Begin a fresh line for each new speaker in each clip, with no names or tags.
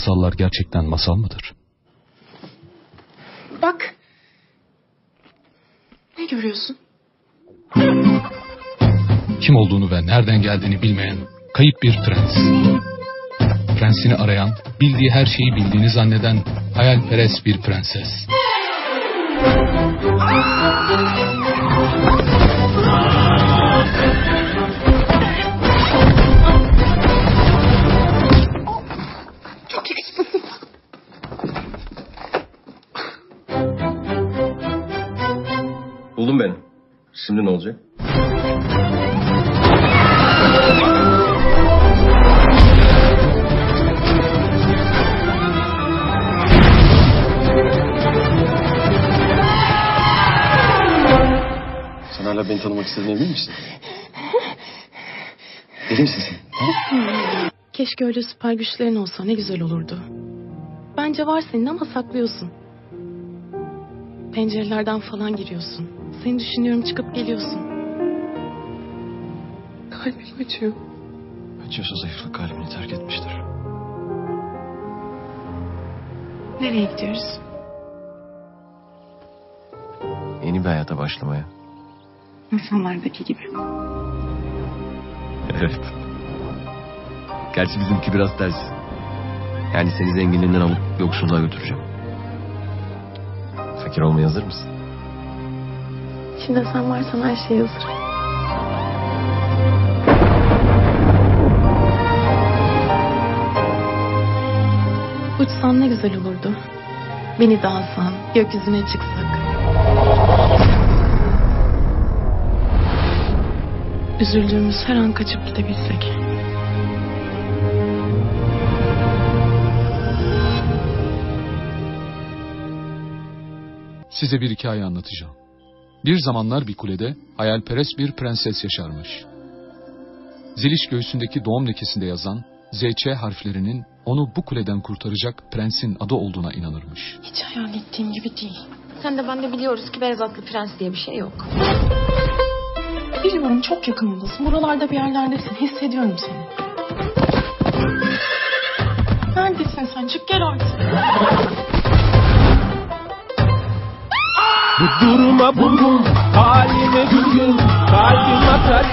masallar gerçekten masal mıdır?
Bak. Ne görüyorsun?
Kim olduğunu ve nereden geldiğini bilmeyen kayıp bir prens. Prensini arayan, bildiği her şeyi bildiğini zanneden hayalperest bir prenses.
Şimdi ne olacak? Sen hala beni tanımak istediğine emin misin? Deli misin sen?
Keşke öyle süper güçlerin olsa ne güzel olurdu. Bence var senin ama saklıyorsun. Pencerelerden falan giriyorsun. Seni düşünüyorum çıkıp geliyorsun. Kalbim acıyor.
Acıyorsa zayıflık kalbini terk etmiştir.
Nereye gidiyoruz?
Yeni bir hayata başlamaya.
Masallardaki gibi.
Evet. Gerçi bizimki biraz ters. Yani seni zenginliğinden alıp yoksulluğa götüreceğim. Fakir olmaya hazır mısın?
İçinde sen varsan her şey hazır. Uçsan ne güzel olurdu. Beni de alsan, gökyüzüne çıksak. Üzüldüğümüz her an kaçıp gidebilsek.
Size bir hikaye anlatacağım. Bir zamanlar bir kulede hayalperest bir prenses yaşarmış. Ziliş göğsündeki doğum lekesinde yazan ZÇ harflerinin onu bu kuleden kurtaracak prensin adı olduğuna inanırmış.
Hiç hayal ettiğim gibi değil.
Sen de ben de biliyoruz ki beyaz atlı prens diye bir şey yok.
Biliyorum çok yakınımdasın. Buralarda bir yerlerdesin. Hissediyorum seni. Neredesin sen? Çık gel artık.
Bu duruma buldum halime gülgün kalbim atar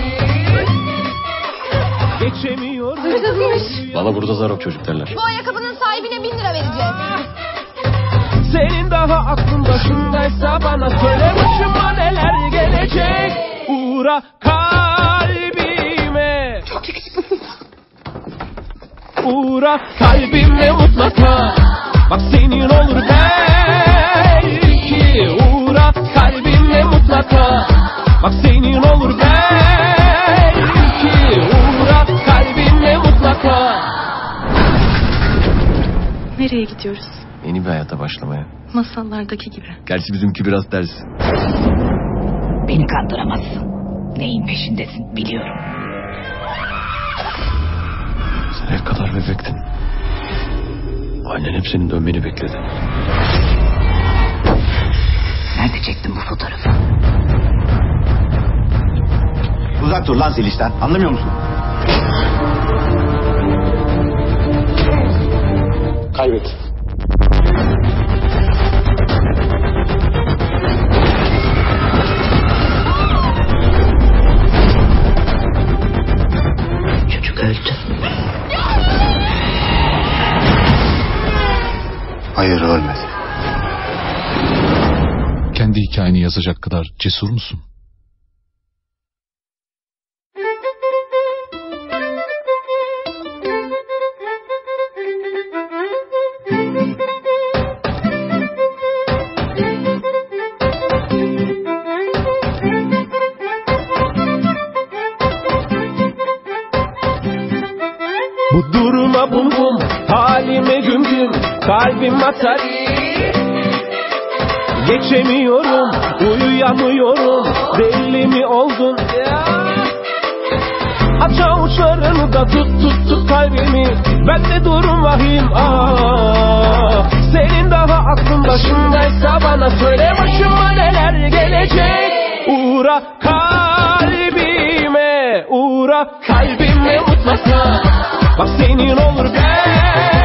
Geçemiyorum
Hırsızmış.
Bana burada zarok çocuk derler.
Bu ayakkabının sahibine bin lira vereceğiz.
Senin daha aklın başındaysa bana söyle başıma neler gelecek Uğra kalbime
Çok yakışıklısın.
Uğra kalbimle mutlaka Bak senin olur belki
gidiyoruz?
Yeni bir hayata başlamaya.
Masallardaki gibi.
Gerçi bizimki biraz ters.
Beni kandıramazsın. Neyin peşindesin biliyorum.
Sen el kadar bebektin. Annen hep senin dönmeni bekledi.
Nerede çektin bu fotoğrafı?
Uzak dur lan Zeliş'ten. Anlamıyor musun? Kaybet.
Yazacak kadar cesur musun?
Bu duruma buldum halime güm güm kalbim atar Geçemiyorum uyuyamıyorum deli mi oldun Aç avuçlarını da tut tut tut kalbimi. Ben de durum vahim ah. Senin daha aklın başındaysa bana söyle başıma neler gelecek. Uğra kalbime uğra kalbime mutlaka Bak senin olur belki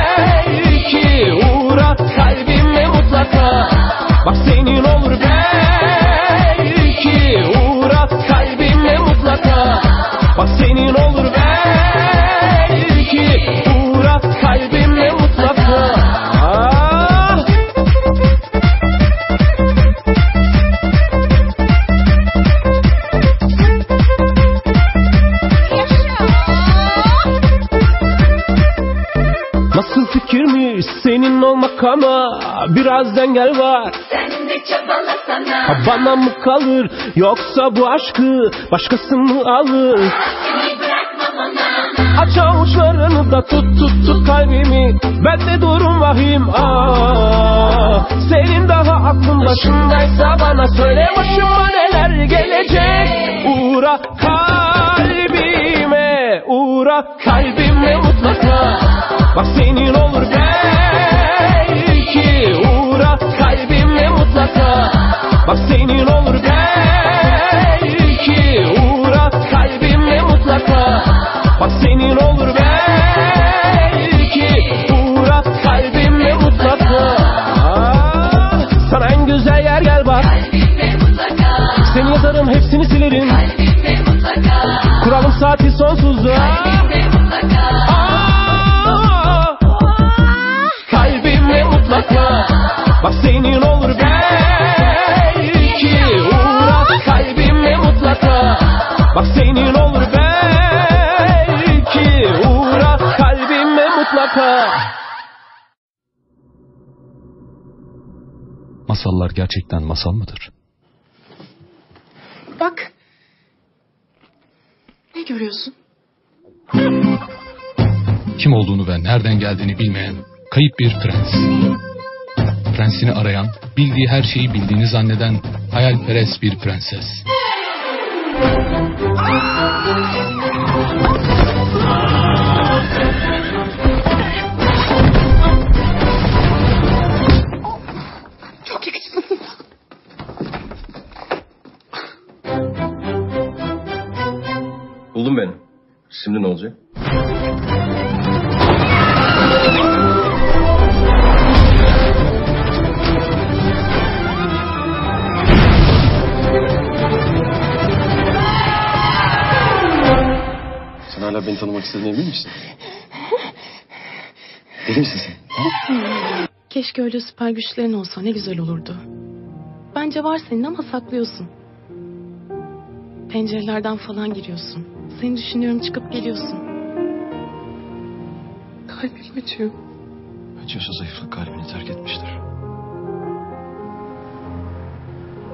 ama biraz dengel var.
Sen de çabalasana.
Ha bana mı kalır yoksa bu aşkı başkası mı alır?
Seni bırakmam ona.
Aç avuçlarını da tut tut tut kalbimi Bende durum vahim ah Senin daha aklın başındaysa bana söyle başıma neler gelecek Uğra kalbime Uğra kalbime mutlaka Bak senin Bak senin olur belki Uğra kalbime mutlaka Bak senin olur belki Uğra kalbime mutlaka Ah, Sana en güzel yer gel bak. Seni yazarım hepsini silerim. Kuralım saati sonsuzluğa
Kalbime mutlaka.
Ah, Kalbime mutlaka Bak senin
Masallar gerçekten masal mıdır?
Bak. Ne görüyorsun?
Kim olduğunu ve nereden geldiğini bilmeyen kayıp bir prens. Prensini arayan, bildiği her şeyi bildiğini zanneden hayalperest bir prenses.
Şimdi ne olacak?
Sen hala beni tanımak istediğine emin misin? Deli misin sen?
Keşke öyle süper güçlerin olsa ne güzel olurdu. Bence var senin ama saklıyorsun. Pencerelerden falan giriyorsun. Seni düşünüyorum çıkıp geliyorsun. Kalbim acıyor.
Acıyorsa zayıflık kalbini terk etmiştir.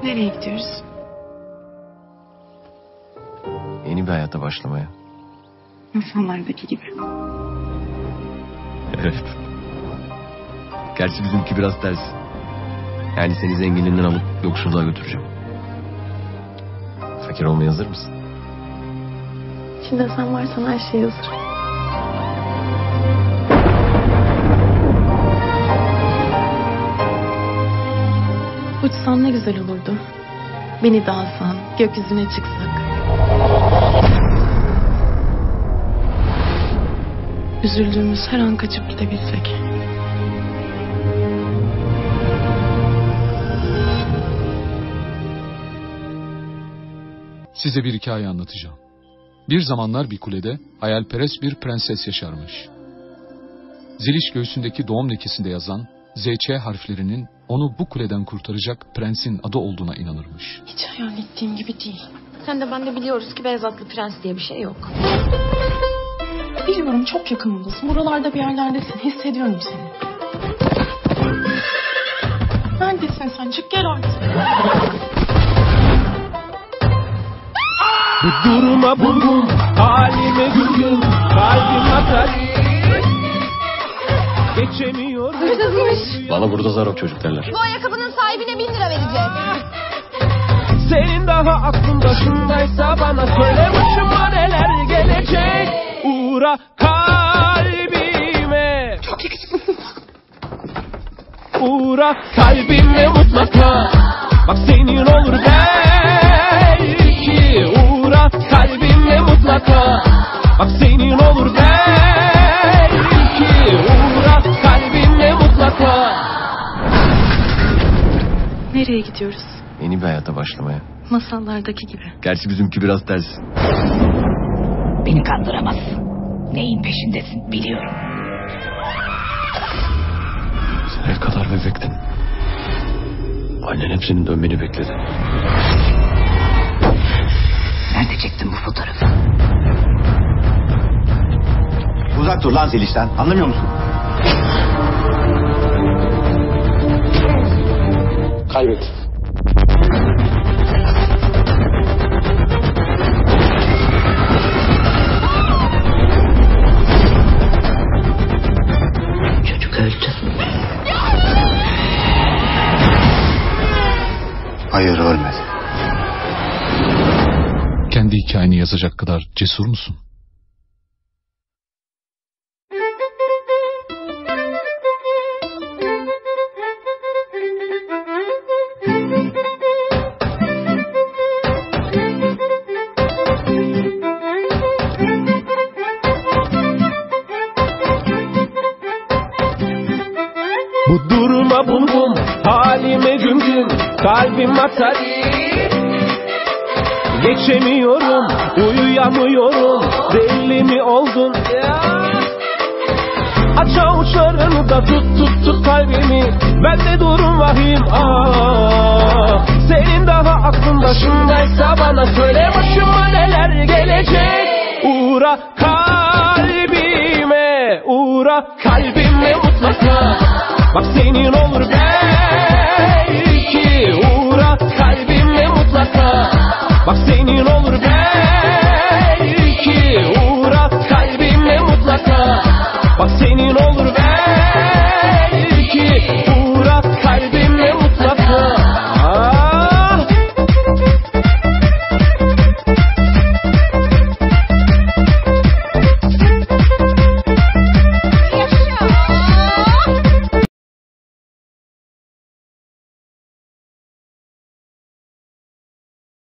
Nereye gidiyoruz?
Yeni bir hayata başlamaya.
Masallardaki gibi.
Evet. Gerçi bizimki biraz ters. Yani seni zenginliğinden alıp yoksulluğa götüreceğim. Fakir olmaya hazır mısın?
İçinde sen varsan her şey hazır. Uçsan ne güzel olurdu. Beni de alsan, gökyüzüne çıksak. Üzüldüğümüz her an kaçıp gidebilsek.
Size bir hikaye anlatacağım. Bir zamanlar bir kulede hayalperest bir prenses yaşarmış. Ziliş göğsündeki doğum lekesinde yazan ZÇ harflerinin onu bu kuleden kurtaracak prensin adı olduğuna inanırmış.
Hiç hayal ettiğim gibi değil.
Sen de ben de biliyoruz ki beyaz atlı prens diye bir şey yok.
Biliyorum çok yakınımdasın. Buralarda bir yerlerdesin. Hissediyorum seni. Neredesin sen? Çık gel artık.
Duruma bum Halime güm Kalbim atar Geçemiyorum
Hırsızmış.
Bana burada zarok çocuk derler.
Bu ayakkabının sahibine bin lira vereceğiz.
Senin daha aklın başındaysa bana söyle başıma neler gelecek Uğra kalbime
Çok yakışıklı.
Uğra kalbime mutlaka Bak senin olur belki mutlaka Bak senin olur belki Uğra kalbime mutlaka
Nereye gidiyoruz?
Yeni bir hayata başlamaya.
Masallardaki gibi.
Gerçi bizimki biraz ters.
Beni kandıramazsın. Neyin peşindesin biliyorum.
Sen el kadar bebektin. Annen hep senin dönmeni bekledi.
Nerede çektin bu fotoğrafı?
Uzak dur lan Zeliş'ten. Anlamıyor musun?
Kaybet.
Çocuk öldü.
Hayır ölmedi.
Kendi hikayeni yazacak kadar cesur musun?
Bu duruma buldum halime güm güm kalbim atar Geçemiyorum uyuyamıyorum. Deli mi oldun? Aç avuçlarını da tut tut tut kalbimi. Bende durum vahim. Ah Senin daha aklın başındaysa bana söyle başıma neler gelecek. Uğra kalbime uğra kalbime mutlaka. Bak senin olur belki. Uğra kalbime mutlaka Bak senin olur ben